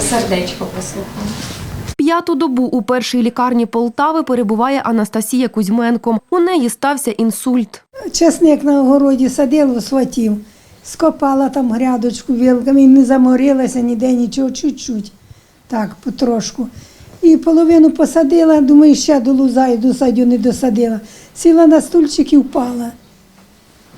сердечко послухаємо. П'яту добу у першій лікарні Полтави перебуває Анастасія Кузьменко. У неї стався інсульт. Чесник на огороді садила, сватів, скопала там грядочку вилками, і не заморилася ніде нічого, чуть-чуть, так, потрошку. І половину посадила, думаю, ще долузаю, досадю, не досадила. Сіла на стульчик і впала.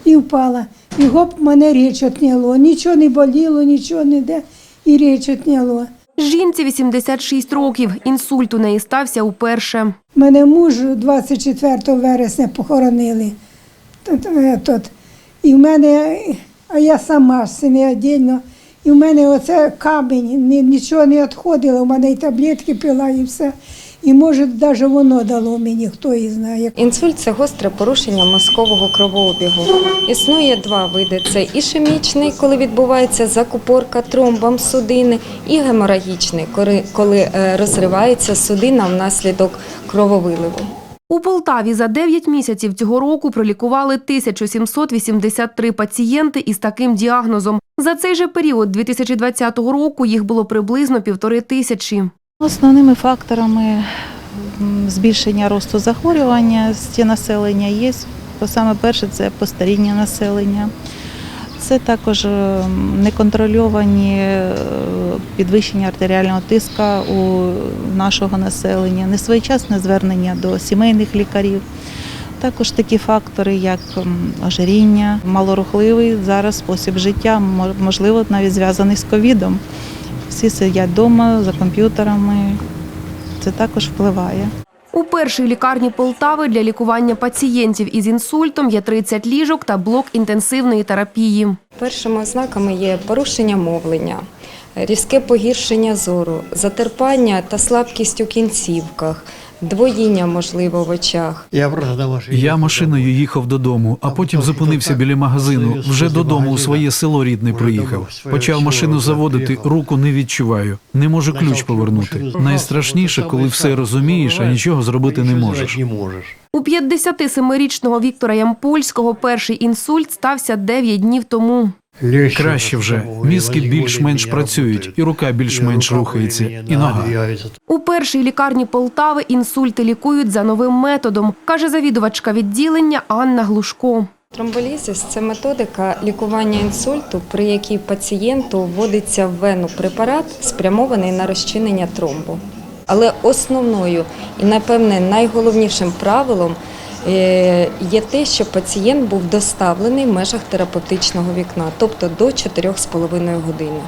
І впала. І гоп, мене річ отняло. Нічого не боліло, нічого не де, і річ отняло. Жінці 86 років. Інсульт у неї стався уперше. Мене муж 24 вересня похоронили. Тут, е. І в мене, а я сама ж це не віддільно. І в мене оце камінь, нічого не відходило, в мене і таблетки пила, і все. І може, навіть воно дало мені, хто її знає. Інсульт це гостре порушення мозкового кровообігу. Існує два види: це ішемічний, коли відбувається закупорка тромбом судини, і геморагічний, коли- е, розривається судина внаслідок крововиливу. У Полтаві за 9 місяців цього року пролікували 1783 пацієнти із таким діагнозом. За цей же період 2020 року їх було приблизно півтори тисячі. Основними факторами збільшення росту захворювання з населення є саме перше це постаріння населення. Це також неконтрольовані е, підвищення артеріального тиска у нашого населення, несвоєчасне звернення до сімейних лікарів. Також такі фактори, як ожиріння, малорухливий зараз спосіб життя, можливо, навіть зв'язаний з ковідом. Всі сидять вдома за комп'ютерами. Це також впливає. У першій лікарні Полтави для лікування пацієнтів із інсультом є 30 ліжок та блок інтенсивної терапії. Першими ознаками є порушення мовлення, різке погіршення зору, затерпання та слабкість у кінцівках, двоїння можливо в очах. Я машиною їхав додому, а потім зупинився біля магазину. Вже додому у своє село рідне приїхав. Почав машину заводити, руку не відчуваю. Не можу ключ повернути. Найстрашніше, коли все розумієш, а нічого зробити не можеш. Не можеш. У 57-річного Віктора Ямпольського перший інсульт стався 9 днів тому. Краще вже. Мізки більш-менш працюють, і рука більш-менш рухається, і нога. У першій лікарні Полтави інсульти лікують за новим методом, каже завідувачка відділення Анна Глушко. Тромболізис це методика лікування інсульту, при якій пацієнту вводиться в вену препарат, спрямований на розчинення тромбу. Але основною і, напевне, найголовнішим правилом є те, що пацієнт був доставлений в межах терапевтичного вікна, тобто до 4,5 години.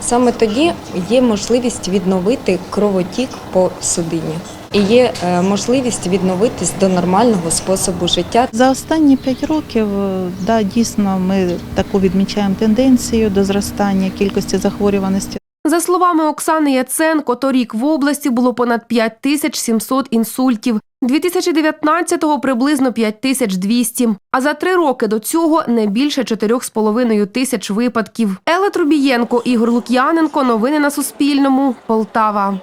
Саме тоді є можливість відновити кровотік по судині і є е, можливість відновитись до нормального способу життя. За останні 5 років е, да, дійсно ми таку відмічаємо тенденцію до зростання кількості захворюваності. За словами Оксани Яценко, торік в області було понад 5700 інсультів, 2019-го приблизно 5200, а за три роки до цього не більше 4,5 тисяч випадків. Елла Трубієнко, Ігор Лук'яненко. Новини на Суспільному. Полтава.